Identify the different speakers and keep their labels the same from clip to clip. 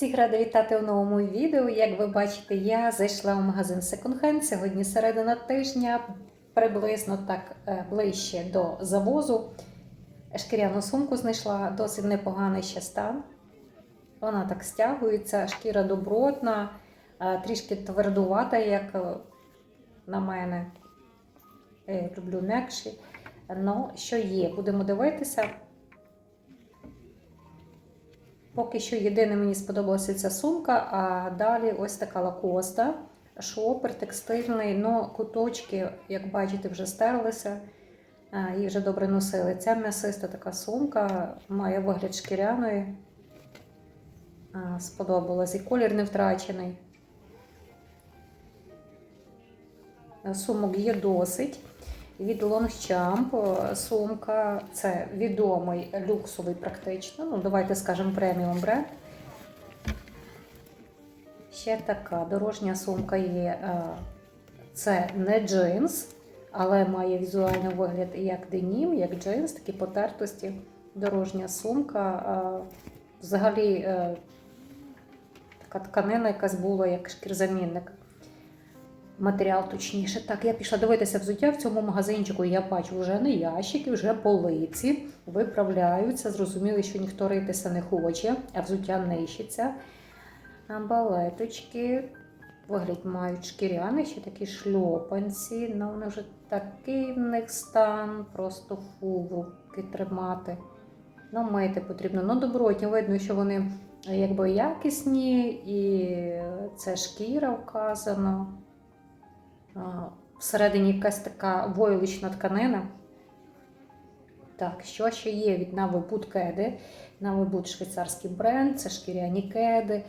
Speaker 1: Всіх рада вітати у новому відео. Як ви бачите, я зайшла в магазин Second Hand. Сьогодні середина тижня, приблизно так е, ближче до завозу. Шкіряну сумку знайшла, досить непоганий ще стан. Вона так стягується, шкіра добротна, е, трішки твердувата, як е, на мене. Я люблю м'якші. Ну, що є, будемо дивитися. Поки що єдине мені сподобалася ця сумка, а далі ось така лакоста, шопер текстильний, но куточки, як бачите, вже стерлися, її вже добре носили. Ця м'ясиста така сумка має вигляд шкіряної. Сподобалась. І колір не втрачений. Сумок є досить. Від Longchamp сумка це відомий люксовий практично. Ну, давайте скажемо преміум бренд. Ще така дорожня сумка є. е, Це не джинс, але має візуальний вигляд як денім, як джинс, такі потертості. Дорожня сумка. е, Взагалі е, така тканина якась була, як шкірзамінник матеріал точніше. Так, я пішла дивитися взуття в цьому магазинчику. Я бачу вже не ящики, вже полиці виправляються. Зрозуміли, що ніхто ритися не хоче, а взуття нищиться. Балеточки. Вигляд мають шкіряні, ще такі шльопанці. Ну, вони вже такий в них стан, просто фу, в руки тримати. Ну, мити потрібно. Ну, добротні, видно, що вони якби якісні, і це шкіра вказано. Всередині якась така войлична тканина. Так, що ще є від Навибут кеди? Навибут швейцарський бренд, це шкіряні кеди.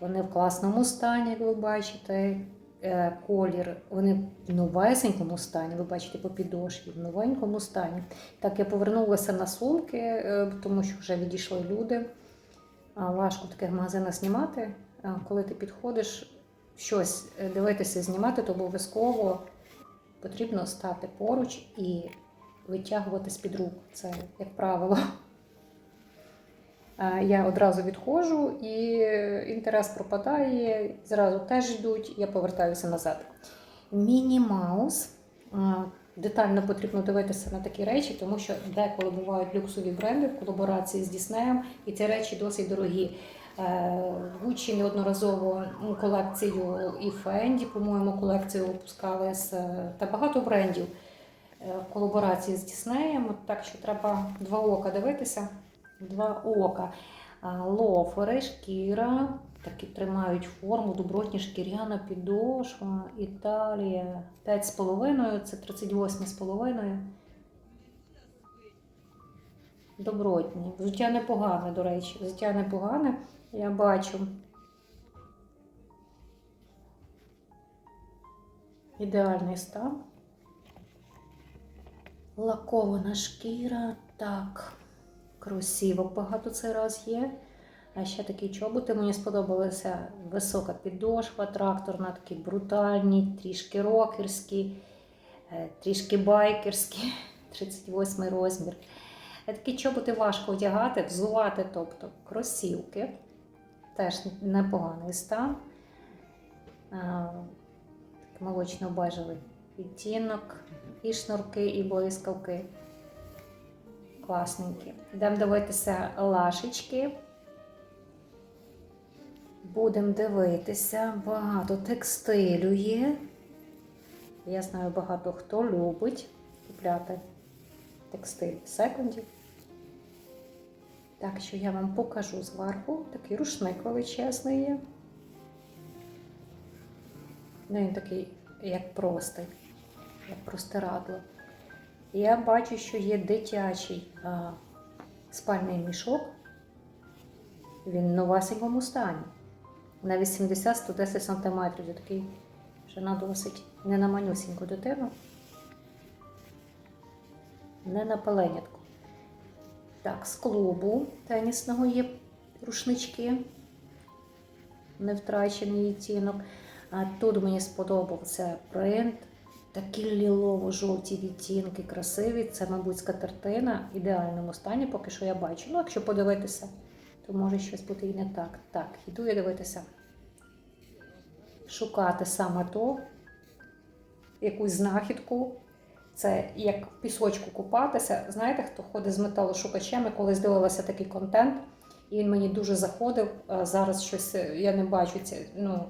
Speaker 1: Вони в класному стані, як ви бачите. Е, Колір, вони в новесенькому стані, ви бачите по підошві, в новенькому стані. Так, я повернулася на сумки, е, тому що вже відійшли люди. Важко таких магазинах знімати. Коли ти підходиш, щось е, дивитися, знімати, то обов'язково потрібно стати поруч і витягувати з-під рук. Це, як правило. Я одразу відходжу і інтерес пропадає, зразу теж йдуть, я повертаюся назад. Міні-маус. Детально потрібно дивитися на такі речі, тому що деколи бувають люксові бренди в колаборації з Діснеєм, і ці речі досить дорогі. Гуччі неодноразово ну, колекцію і Фенді, по-моєму, колекцію випускали з та багато брендів е, в колаборації з Діснеєм. Так що треба два ока дивитися. Два ока. Лофери, шкіра, такі тримають форму, добротні шкіряна підошва, Італія. 5,5, це 38,5. Добротні. Взуття непогане, до речі. Взуття непогане, я бачу. Ідеальний стан. Лакована шкіра. Так, кросівок багато цей раз є. А ще такі чоботи мені сподобалися. Висока підошва, тракторна, такі брутальні, трішки рокерські, е, трішки байкерські, 38 розмір. Е, Такі чоботи важко одягати, взувати, тобто кросівки. Теж непоганий стан. А, Молочно-бежевий відтінок, і шнурки, і блискавки. Класненькі. Йдемо дивитися лашечки. Будемо дивитися, багато текстилю є. Я знаю, багато хто любить купляти текстиль в секунді. Так що я вам покажу зверху. Такий рушник величезний є. Ну, він такий, як простий, як простирадло. Я бачу, що є дитячий а, спальний мішок. Він в новесенькому стані. На 80-110 см. Такий вже на досить не на манюсіньку дитину, не на пеленятку. Так, з клубу тенісного є рушнички, не втрачений відтінок. А тут мені сподобався принт. Такі лілово-жовті відтінки, красиві. Це, мабуть, скатертина в ідеальному стані, поки що я бачу. Ну, якщо подивитися, то може щось бути і не так. Так, іду я дивитися. Шукати саме то, якусь знахідку. Це як в пісочку купатися. Знаєте, хто ходить з металошукачем, я колись дивилася такий контент, і він мені дуже заходив. Зараз щось е, я не бачу це, ну,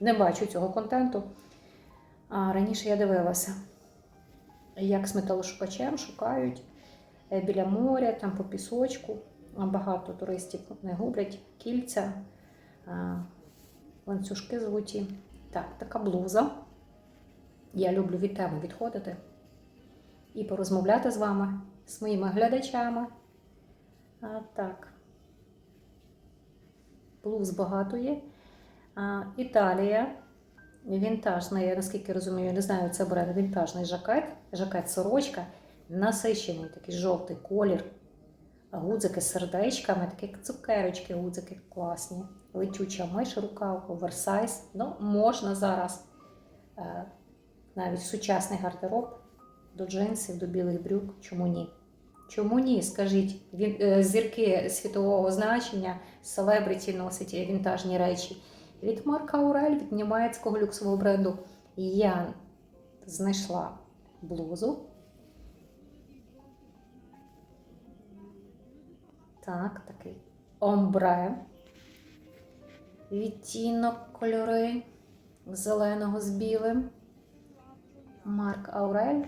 Speaker 1: не бачу цього контенту. А раніше я дивилася, як з металошукачем шукають е, біля моря, там по пісочку. Багато туристів не гублять кільця, ланцюжки золоті. Так, така блуза. Я люблю від теми відходити і порозмовляти з вами, з моїми глядачами. А, так. Блуз багато є. А, Італія. Вінтажний, я наскільки розумію, не знаю, це бренд вінтажний жакет. Жакет сорочка, насичений такий жовтий колір. Гудзики з сердечками, такі цукерочки, гудзики класні. Летюча миш, рукав, оверсайз. Ну, можна зараз е, навіть сучасний гардероб до джинсів, до білих брюк. Чому ні? Чому ні? Скажіть, він, е, зірки світового значення, селебриті носять вінтажні речі. Від Марка Аурель, від німецького люксового бренду, я знайшла блузу. Так, такий омбре. Відтінок кольори зеленого з білим. Марк Аурель.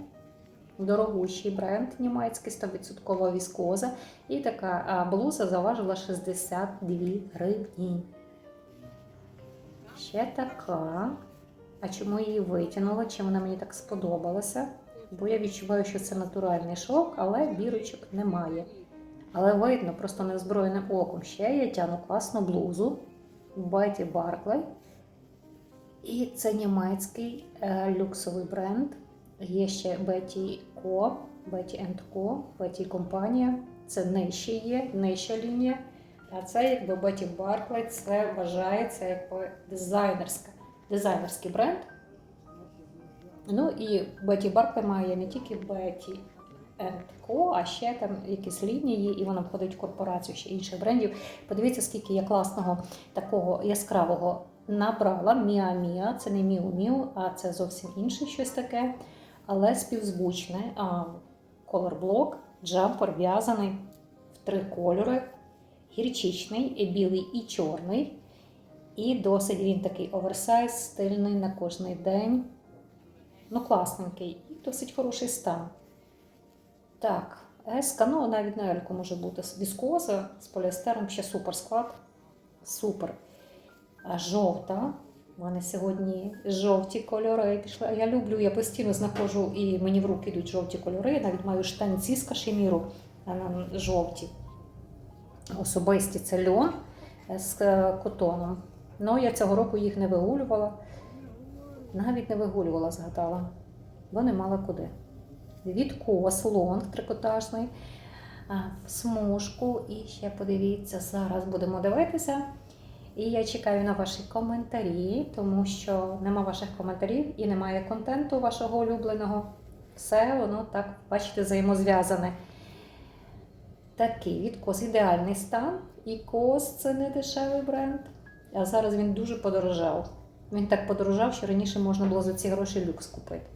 Speaker 1: Дорогущий бренд німецький, 100% віскоза. І така блуза заважила 62 гривні. Ще така. А чому її витягнула? Чим вона мені так сподобалася? Бо я відчуваю, що це натуральний шовк, але бірочок немає. Але видно, просто неозброєним оком. Ще я тяну класну блузу Betty Barclay. І це німецький е, люксовий бренд. Є ще Betty Co, Betty Co, Betty компанія. Це нижче є, нижча лінія. А це якби Betty Barclay, це вважається якби дизайнерська, дизайнерський бренд. Ну і Betty Barclay має не тільки Betty Co, а ще там якісь лінії, і вона входить в корпорацію ще інших брендів. Подивіться, скільки я класного такого яскравого набрала. Міа Міа, це не Міу Міу, а це зовсім інше щось таке, але співзвучне. Колорблок, джампер в'язаний в три кольори. Гірчичний, білий і чорний. І досить він такий оверсайз, стильний на кожний день. Ну, класненький і досить хороший стан. Так, еска, ну навіть на ельку може бути віскоза з поліестером, ще супер склад. Супер. Жовта. У мене сьогодні жовті кольори пішли. Я люблю, я постійно знаходжу і мені в руки йдуть жовті кольори. Я навіть маю штанці з кашеміру жовті. Особисті це льон з е, котоном. Ну, я цього року їх не вигулювала. Навіть не вигулювала, згадала, бо не мала куди. Відкос, лонг трикотажний, смужку. І ще подивіться, зараз будемо дивитися. І я чекаю на ваші коментарі, тому що нема ваших коментарів і немає контенту вашого улюбленого. Все воно так, бачите, взаємозв'язане. Такий відкос ідеальний стан. І кос це не дешевий бренд. А зараз він дуже подорожав. Він так подорожав, що раніше можна було за ці гроші люкс купити.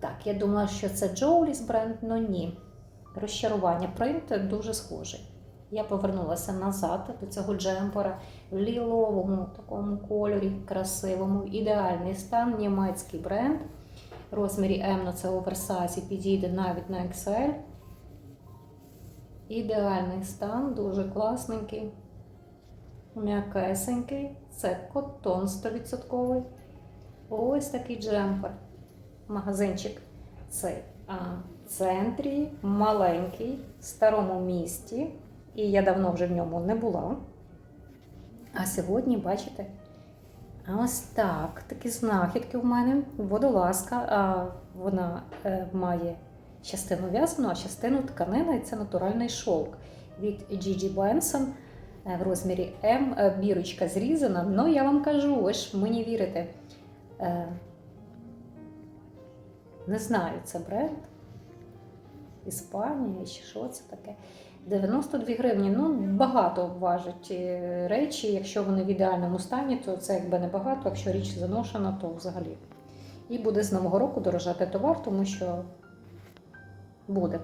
Speaker 1: Так, я думала, що це Джоуліс бренд, але ні. Розчарування. Принт дуже схожий. Я повернулася назад до цього джемпера в ліловому такому кольорі, красивому, ідеальний стан, німецький бренд. Розмірі М на це оверсайз підійде навіть на XL. Ідеальний стан, дуже класненький, м'якесенький. Це котон 100%. Ось такий джемпер. Магазинчик цей в центрі, маленький, в старому місті. І я давно вже в ньому не була. А сьогодні, бачите, ось так, такі знахідки в мене. Водолазка, а вона е, має частину в'язану, а частину тканина, і це натуральний шовк від Gigi Benson в розмірі М. Е, Бірочка зрізана. Ну, я вам кажу, ж мені вірите. Е, не знаю, це бренд. Іспанія чи що це таке. 92 гривні. Ну, багато важать е, речі. Якщо вони в ідеальному стані, то це якби не багато. Якщо річ заношена, то взагалі. І буде з нового року дорожати товар, тому що буде.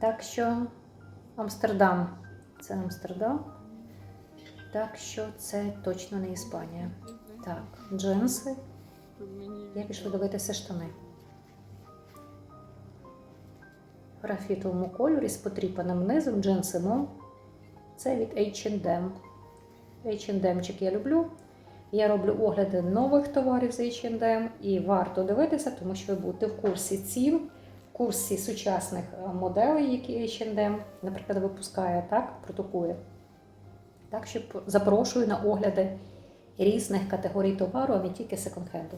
Speaker 1: Так що Амстердам. Це Амстердам. Так що це точно не Іспанія. Так, джинси. Я пішла дивитися штани. Графітовому кольорі з потріпаним низом джинсимом. Це від H&M. H&M-чик я люблю. Я роблю огляди нових товарів з H&M і варто дивитися, тому що ви будете в курсі цін, в курсі сучасних е, моделей, які H&M, наприклад, випускає, так, продукує. Так що запрошую на огляди різних категорій товару, а не тільки секонд-хенду.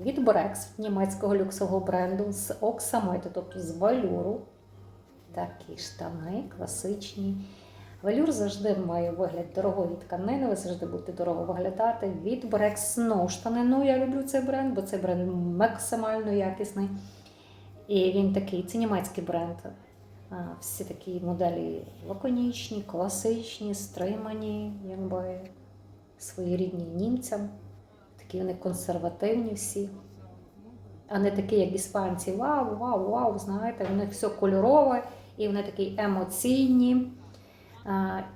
Speaker 1: Від Brex, німецького люксового бренду з оксамиту, тобто з валюру. Такі штани класичні. Валюр завжди має вигляд дорогої тканини, ви завжди будете дорого виглядати. Від Brex Snow штанину. Я люблю цей бренд, бо цей бренд максимально якісний. І він такий, це німецький бренд. Всі такі моделі лаконічні, класичні, стримані, якби своєрідні німцям. Такі вони консервативні всі. А не такі, як іспанці. Вау, вау, вау, знаєте, в них все кольорове, і вони такі емоційні,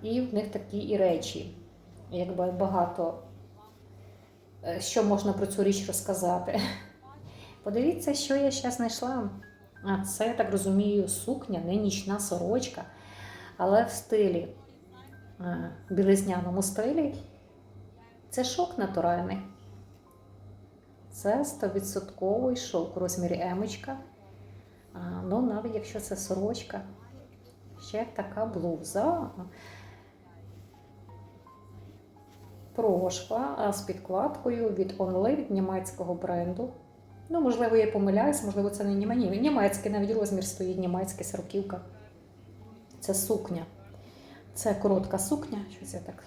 Speaker 1: і в них такі і речі. Якби багато е, що можна про цю річ розказати. Подивіться, що я ще знайшла. А це, я так розумію, сукня, не нічна сорочка, але в стилі, е, білизняному стилі. Це шок натуральний. Це 100% шовк у розмірі емочка. Ну, навіть якщо це сорочка, ще така блуза. Прошва з підкладкою від Only, від німецького бренду. Ну, можливо, я помиляюсь, можливо, це не німені. Німецький, навіть розмір стоїть, німецький сороківка. Це сукня. Це коротка сукня, щось я так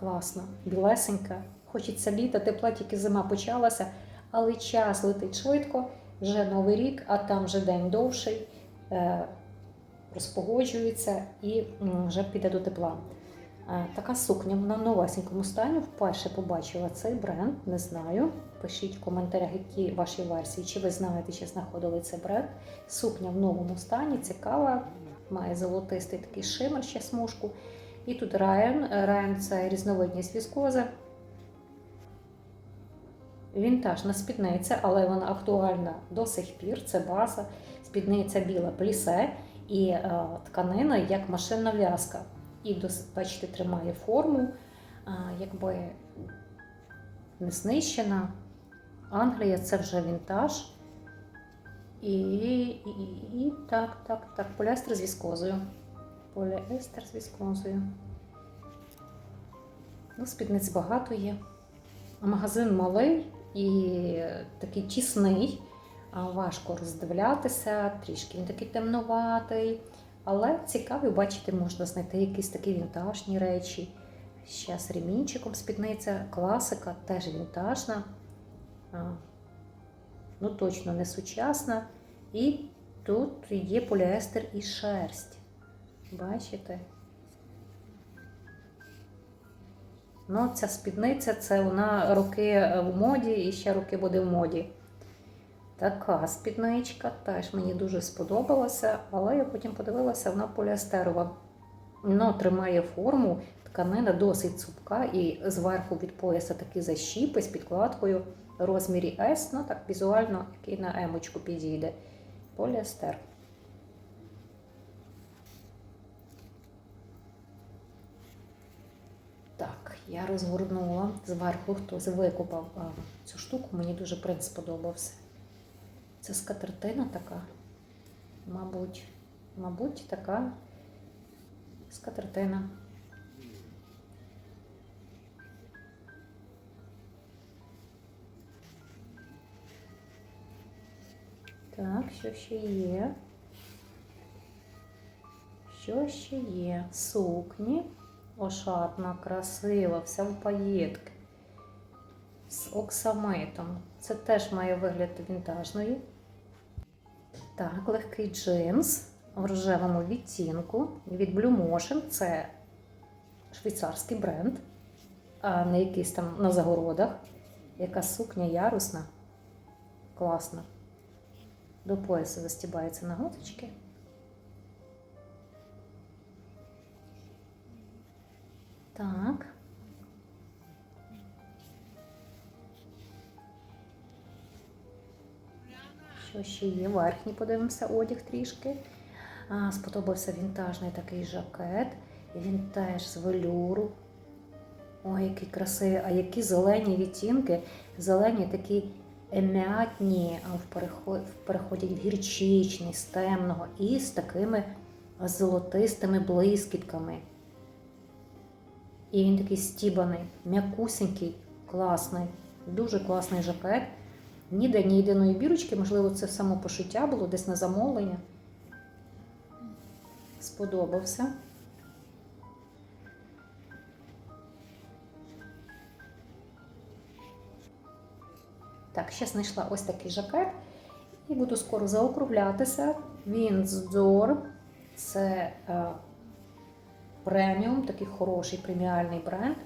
Speaker 1: класно, білесенька. Хочеться літа, тепла, тільки зима почалася, але час летить швидко, вже новий рік, а там вже день довший, е, розпогоджується і вже піде до тепла. Е, Така сукня вона в новесенькому стані. Вперше побачила цей бренд, не знаю. Пишіть в коментарях, які ваші версії, чи ви знаєте, чи знаходили цей бренд. Сукня в новому стані, цікава, має золотистий такий шимер, ще смужку. І тут Райан. Райан це різновидність віскози. Вінтажна спідниця, але вона актуальна до сих пір. Це база, спідниця біла плісе і е, тканина як машинна в'язка. І бачите, тримає форму, е, якби не знищена. Англія це вже вінтаж. І, і, і, і так, так, так, поліестер з віскозою. Поліестер з віскозою. Ну, спідниць багато є. Магазин малий і такий тісний, важко роздивлятися, трішки він такий темнуватий. Але цікавий, бачите, можна знайти якісь такі вінтажні речі. Ще з ремінчиком спідниця, класика, теж вінтажна. Ну, точно не сучасна. І тут є поліестер і шерсть. Бачите? Ну, ця спідниця це вона роки в моді і ще роки буде в моді. Така спідничка теж мені дуже сподобалася, але я потім подивилася, вона поліестерова. Ну, тримає форму, тканина досить цупка, і зверху від пояса такі защіпи з підкладкою в розмірі S, ну так візуально, який на емочку підійде. Поліестер. Так, я розгорнула зверху, хтось викупав цю штуку, мені дуже принт сподобався. Це скатертина така. Мабуть, мабуть, така скатертина. Так, що ще є? Що ще є? Сукні. Ошатна, красива, вся в паєтки. З оксамитом. Це теж має вигляд вінтажної. Так, легкий джинс в рожевому відтінку від Blue Motion. Це швейцарський бренд, а не якийсь там на загородах. Яка сукня ярусна, класна. До пояса застібається на гудочки. Так. Що ще є? Верхній подивимося одяг трішки. А, сподобався вінтажний такий жакет. Він теж з велюру. Ой, який красивий, а які зелені відтінки. Зелені такі емятні, а в переход- переходять в гірчичний, з темного і з такими золотистими блискітками. І він такий стібаний, м'якусенький, класний, дуже класний жакет. Ніде ні єдиної бірочки, можливо, це само пошиття було десь на замовлення. Сподобався. Так, ще знайшла ось такий жакет і буду скоро заокруглятися. Він з Dior. Це е, преміум, такий хороший преміальний бренд.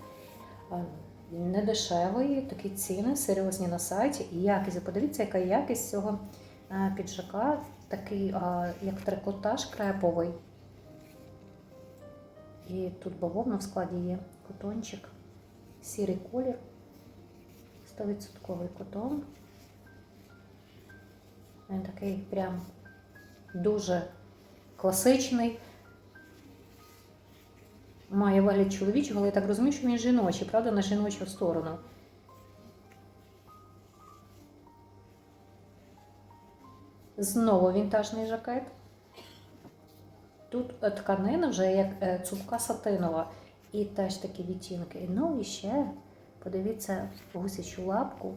Speaker 1: Е, не дешевий, такі ціни, серйозні на сайті. І якість, подивіться, яка якість цього е, піджака, такий, е, як трикотаж креповий. І тут бавовна в складі є котончик, сірий колір, 100% котон. Він такий прям дуже класичний. Має вигляд чоловічого, але я так розумію, що він жіночий, правда, на жіночу сторону. Знову вінтажний жакет. Тут е, тканина вже як е, цупка сатинова і теж такі відтінки. Ну і ще подивіться гусячу лапку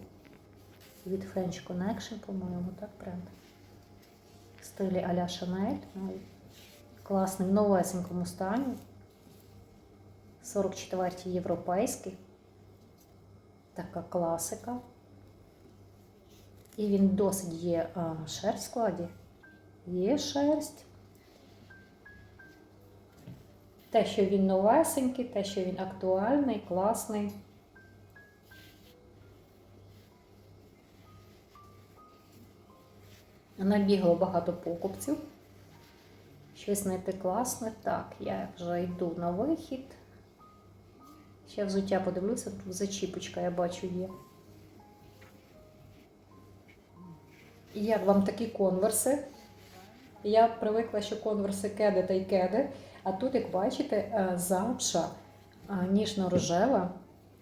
Speaker 1: від French Connection, по-моєму, так бренд. В стилі а-ля Chanel. Ну, класний, в новесенькому стані. 44-й європейський. Така класика. І він досить є а, шерсть в складі. Є шерсть. Те, що він новесенький, те, що він актуальний, класний. Набігло багато покупців. Щось знайти класне. Так, я вже йду на вихід. Ще взуття подивлюся, зачіпочка, я бачу, є. Як вам такі конверси? Я привикла, що конверси кеди та й кеди. А тут, як бачите, е, замша е, ніжно-рожева,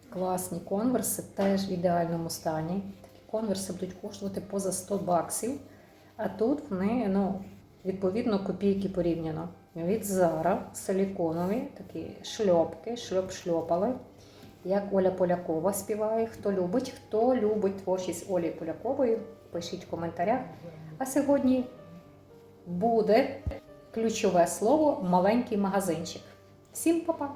Speaker 1: класні конверси, теж в ідеальному стані. Такі конверси будуть коштувати поза 100 баксів. А тут вони, ну, відповідно, копійки порівняно. Від Зара силіконові такі шльопки, шльоп-шльопали. Як Оля Полякова співає. Хто любить, хто любить творчість Олі Полякової, пишіть в коментарях. А сьогодні буде ключове слово маленький магазинчик. Всім па-па!